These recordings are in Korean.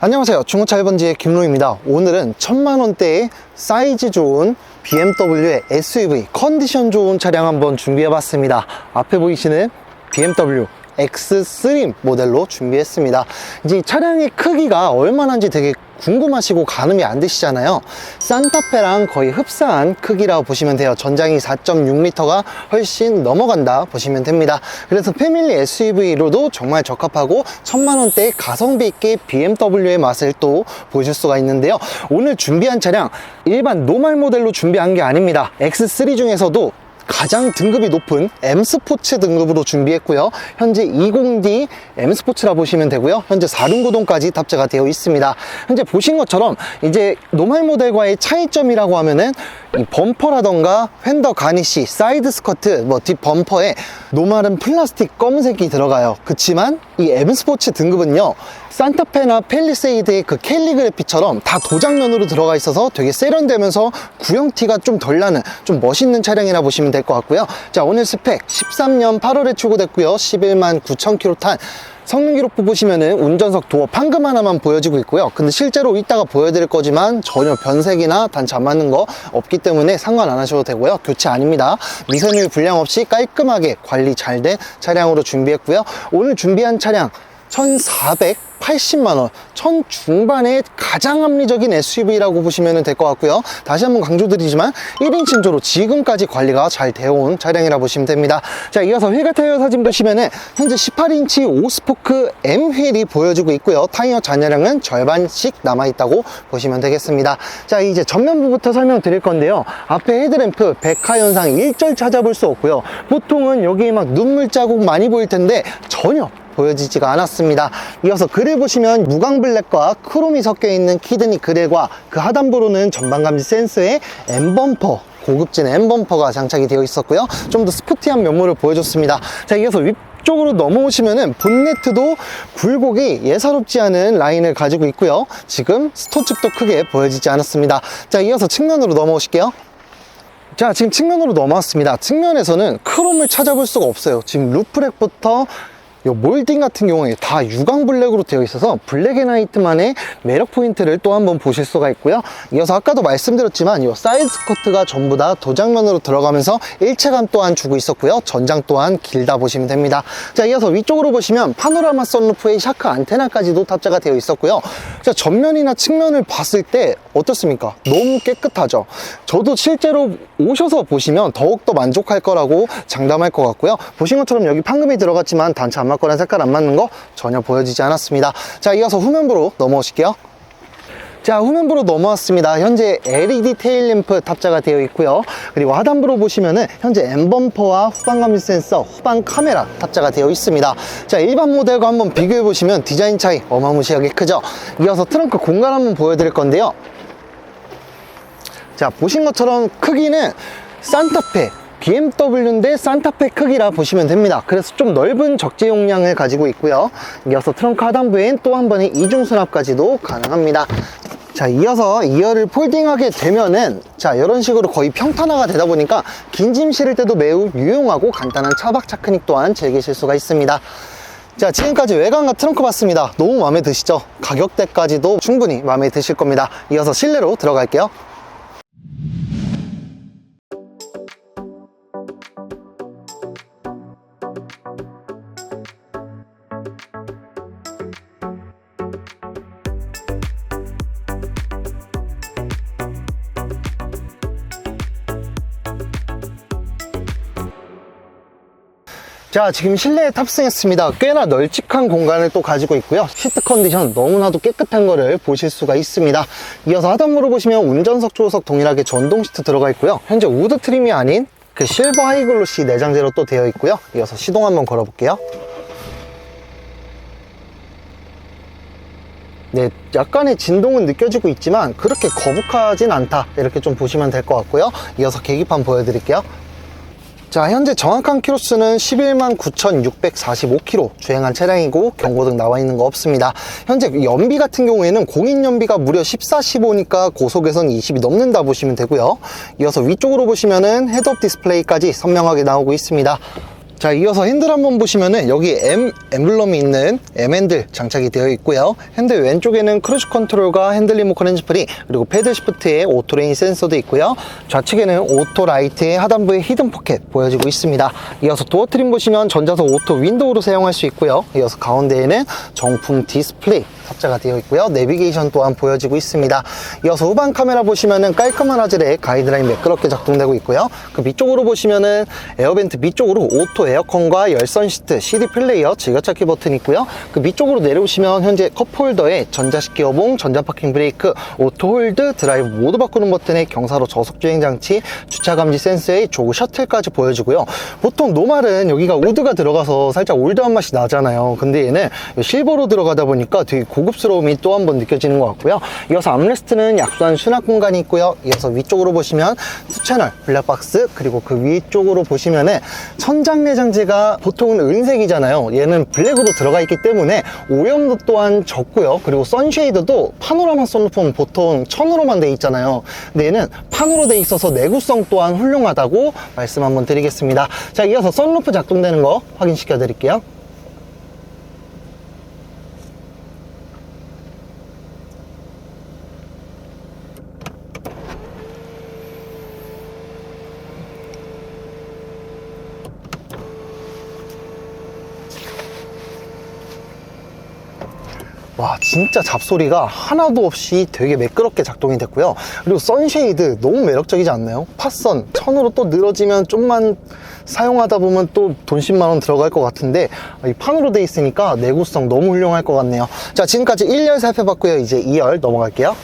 안녕하세요. 중고차 1번지의 김로입니다. 오늘은 천만원대의 사이즈 좋은 BMW의 SUV 컨디션 좋은 차량 한번 준비해 봤습니다. 앞에 보이시는 BMW X3 모델로 준비했습니다. 이제 이 차량의 크기가 얼마나인지 되게 궁금하시고 가늠이 안 되시잖아요. 산타페랑 거의 흡사한 크기라고 보시면 돼요. 전장이 4.6L가 훨씬 넘어간다 보시면 됩니다. 그래서 패밀리 SUV로도 정말 적합하고 천만원대 가성비 있게 BMW의 맛을 또 보실 수가 있는데요. 오늘 준비한 차량 일반 노말 모델로 준비한 게 아닙니다. X3 중에서도 가장 등급이 높은 M 스포츠 등급으로 준비했고요. 현재 20D M 스포츠라 보시면 되고요. 현재 4륜 구동까지 탑재가 되어 있습니다. 현재 보신 것처럼 이제 노말 모델과의 차이점이라고 하면은 이 범퍼라던가 휀더 가니쉬, 사이드 스커트, 뭐 뒷 범퍼에 노말은 플라스틱 검은색이 들어가요. 그치만 이 M 스포츠 등급은요. 산타페나 펠리세이드의 그 캘리그래피처럼 다 도장면으로 들어가 있어서 되게 세련되면서 구형티가 좀 덜 나는 좀 멋있는 차량이라 보시면 될 것 같고요. 자, 오늘 스펙 13년 8월에 출고됐고요. 11만 9천 킬로 탄 성능 기록부 보시면은 운전석 도어 판금 하나만 보여지고 있고요. 근데 실제로 이따가 보여드릴 거지만 전혀 변색이나 단차 안 맞는 거 없기 때문에 상관 안 하셔도 되고요. 교체 아닙니다. 미세누이 불량 없이 깔끔하게 관리 잘 된 차량으로 준비했고요. 오늘 준비한 차량 1,480만원, 천 중반의 가장 합리적인 SUV라고 보시면 될 것 같고요. 다시 한번 강조드리지만 1인 신조로 지금까지 관리가 잘 되어 온 차량이라 보시면 됩니다. 자, 이어서 휠 타이어 사진 보시면은 현재 18인치 5스포크 M 휠이 보여지고 있고요. 타이어 잔여량은 절반씩 남아있다고 보시면 되겠습니다. 자, 이제 전면부부터 설명드릴 건데요. 앞에 헤드램프 백화 현상 일절 찾아볼 수 없고요. 보통은 여기 막 눈물 자국 많이 보일 텐데 전혀 보여지지가 않았습니다. 이어서 그릴 보시면 무광 블랙과 크롬이 섞여 있는 키드니 그릴과 그 하단부로는 전방 감지 센서에 M 범퍼 고급진 M 범퍼가 장착이 되어 있었고요. 좀 더 스포티한 면모를 보여줬습니다. 자, 이어서 윗 쪽으로 넘어오시면은 본네트도 굴곡이 예사롭지 않은 라인을 가지고 있고요. 지금 스톤칩도 크게 보여지지 않았습니다. 자, 이어서 측면으로 넘어오실게요. 자, 지금 측면으로 넘어왔습니다. 측면에서는 크롬을 찾아볼 수가 없어요. 지금 루프렉부터 이 몰딩 같은 경우에 다 유광 블랙으로 되어 있어서 블랙앤화이트만의 매력 포인트를 또 한번 보실 수가 있고요. 이어서 아까도 말씀드렸지만 이 사이드 스커트가 전부 다 도장면으로 들어가면서 일체감 또한 주고 있었고요. 전장 또한 길다 보시면 됩니다. 자, 이어서 위쪽으로 보시면 파노라마 선루프에 샤크 안테나까지도 탑재가 되어 있었고요. 자, 전면이나 측면을 봤을 때 어떻습니까? 너무 깨끗하죠. 저도 실제로 오셔서 보시면 더욱더 만족할 거라고 장담할 것 같고요. 보신 것처럼 여기 판금이 들어갔지만 단차 안 맞거나 색깔 안 맞는 거 전혀 보여지지 않았습니다. 자, 이어서 후면부로 넘어오실게요. 자, 후면부로 넘어왔습니다. 현재 LED 테일 램프 탑재가 되어 있고요. 그리고 하단부로 보시면은 현재 M범퍼와 후방 감지 센서, 후방 카메라 탑재가 되어 있습니다. 자, 일반 모델과 한번 비교해 보시면 디자인 차이 어마무시하게 크죠. 이어서 트렁크 공간 한번 보여드릴 건데요. 자, 보신 것처럼 크기는 산타페 BMW인데 산타페 크기라 보시면 됩니다. 그래서 좀 넓은 적재 용량을 가지고 있고요. 이어서 트렁크 하단부엔 또 한 번의 이중 수납까지도 가능합니다. 자, 이어서 2열을 폴딩하게 되면은 자, 이런 식으로 거의 평탄화가 되다 보니까 긴 짐 실을 때도 매우 유용하고 간단한 차박 차크닉 또한 즐기실 수가 있습니다. 자, 지금까지 외관과 트렁크 봤습니다. 너무 마음에 드시죠? 가격대까지도 충분히 마음에 드실 겁니다. 이어서 실내로 들어갈게요. 자 지금 실내에 탑승했습니다. 꽤나 널찍한 공간을 또 가지고 있고요. 시트 컨디션 너무나도 깨끗한 거를 보실 수가 있습니다. 이어서 하단부로 보시면 운전석 조수석 동일하게 전동 시트 들어가 있고요. 현재 우드 트림이 아닌 그 실버 하이글로시 내장재로 또 되어 있고요. 이어서 시동 한번 걸어 볼게요. 네, 약간의 진동은 느껴지고 있지만 그렇게 거북하진 않다. 이렇게 좀 보시면 될 것 같고요. 이어서 계기판 보여드릴게요 자 현재 정확한 키로수는 11만 9,645km 주행한 차량이고 경고등 나와 있는 거 없습니다. 현재 연비 같은 경우에는 공인 연비가 무려 14, 15니까 고속에선 20이 넘는다 보시면 되고요. 이어서 위쪽으로 보시면은 헤드업 디스플레이까지 선명하게 나오고 있습니다 자 이어서 핸들 한번 보시면은 여기 M 엠블럼이 있는 M 핸들 장착이 되어 있고요. 핸들 왼쪽에는 크루즈 컨트롤과 핸들 리모컨 핸즈프리 그리고 패들 시프트에 오토 레인 센서도 있고요. 좌측에는 오토 라이트의 하단부에 히든 포켓 보여지고 있습니다. 이어서 도어 트림 보시면 전자석 오토 윈도우로 사용할 수 있고요. 이어서 가운데에는 정품 디스플레이 탑재가 되어 있고요. 내비게이션 또한 보여지고 있습니다. 이어서 후방 카메라 보시면은 깔끔한 화질의 가이드라인 매끄럽게 작동되고 있고요. 그 밑쪽으로 보시면은 에어벤트 밑쪽으로 오토 에어컨과 열선 시트 CD 플레이어 즐겨찾기 버튼 있고요. 그 밑쪽으로 내려오시면 현재 컵홀더에 전자식 기어봉 전자 파킹 브레이크 오토 홀드 드라이브 모드 바꾸는 버튼에 경사로 저속 주행 장치 주차 감지 센서에 조그 셔틀까지 보여주고요. 보통 노말은 여기가 우드가 들어가서 살짝 올드한 맛이 나잖아요. 근데 얘는 실버로 들어가다 보니까 되게 고급스러움이 또 한 번 느껴지는 것 같고요. 이어서 암레스트는 약소한 수납 공간이 있고요. 이어서 위쪽으로 보시면 투 채널 블랙박스 그리고 그 위쪽으로 보시면은 천장 내장재가 보통은 은색이잖아요. 얘는 블랙으로 들어가 있기 때문에 오염도 또한 적고요. 그리고 선쉐이드도 파노라마 선루프는 보통 천으로만 돼 있잖아요. 근데 얘는 판으로 돼 있어서 내구성 또한 훌륭하다고 말씀 한번 드리겠습니다. 자 이어서 선루프 작동되는 거 확인시켜 드릴게요 와 진짜 잡소리가 하나도 없이 되게 매끄럽게 작동이 됐고요. 그리고 선쉐이드 너무 매력적이지 않나요? 팟선 천으로 또 늘어지면 좀만 사용하다 보면 또 돈 10만원 들어갈 것 같은데 이 판으로 돼 있으니까 내구성 너무 훌륭할 것 같네요. 자 지금까지 1열 살펴봤고요. 이제 2열 넘어갈게요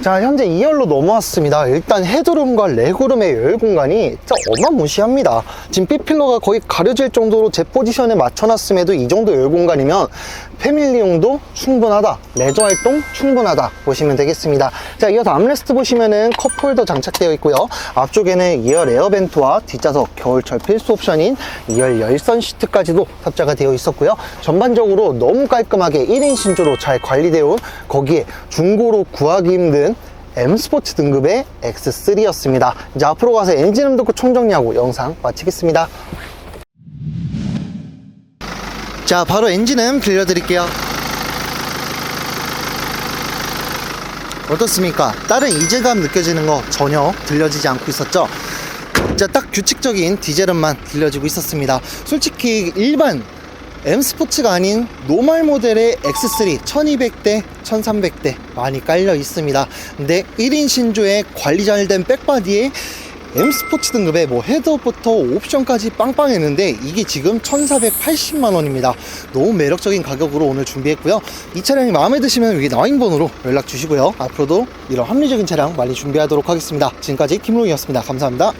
자 현재 2열로 넘어왔습니다. 일단 헤드룸과 레그룸의 열 공간이 진짜 어마무시합니다. 지금 B필러가 거의 가려질 정도로 제 포지션에 맞춰놨음에도 이 정도 열 공간이면 패밀리용도 충분하다. 레저 활동 충분하다. 보시면 되겠습니다. 자 이어서 암레스트 보시면은 컵홀더 장착되어 있고요. 앞쪽에는 2열 에어벤트와 뒷좌석 겨울철 필수 옵션인 2열 열선 시트까지도 탑재가 되어 있었고요. 전반적으로 너무 깔끔하게 1인 신조로 잘 관리되어 온 거기에 중고로 구하기 힘든 M 스포츠 등급의 X3였습니다. 이제 앞으로 가서 엔진음 듣고 총정리하고 영상 마치겠습니다. 자, 바로 엔진음 빌려드릴게요. 어떻습니까? 다른 이질감 느껴지는 거 전혀 들려지지 않고 있었죠? 진짜 딱 규칙적인 디젤음만 들려지고 있었습니다. 솔직히 일반 M 스포츠가 아닌 노멀 모델의 X3 1200대, 1300대 많이 깔려 있습니다. 근데 1인 신조에 관리 잘 된 백바디에 M 스포츠 등급의 뭐 헤드업부터 옵션까지 빵빵했는데 이게 지금 1480만 원입니다. 너무 매력적인 가격으로 오늘 준비했고요. 이 차량이 마음에 드시면 위에 나인 번호로 연락 주시고요. 앞으로도 이런 합리적인 차량 많이 준비하도록 하겠습니다. 지금까지 김롱이었습니다. 감사합니다.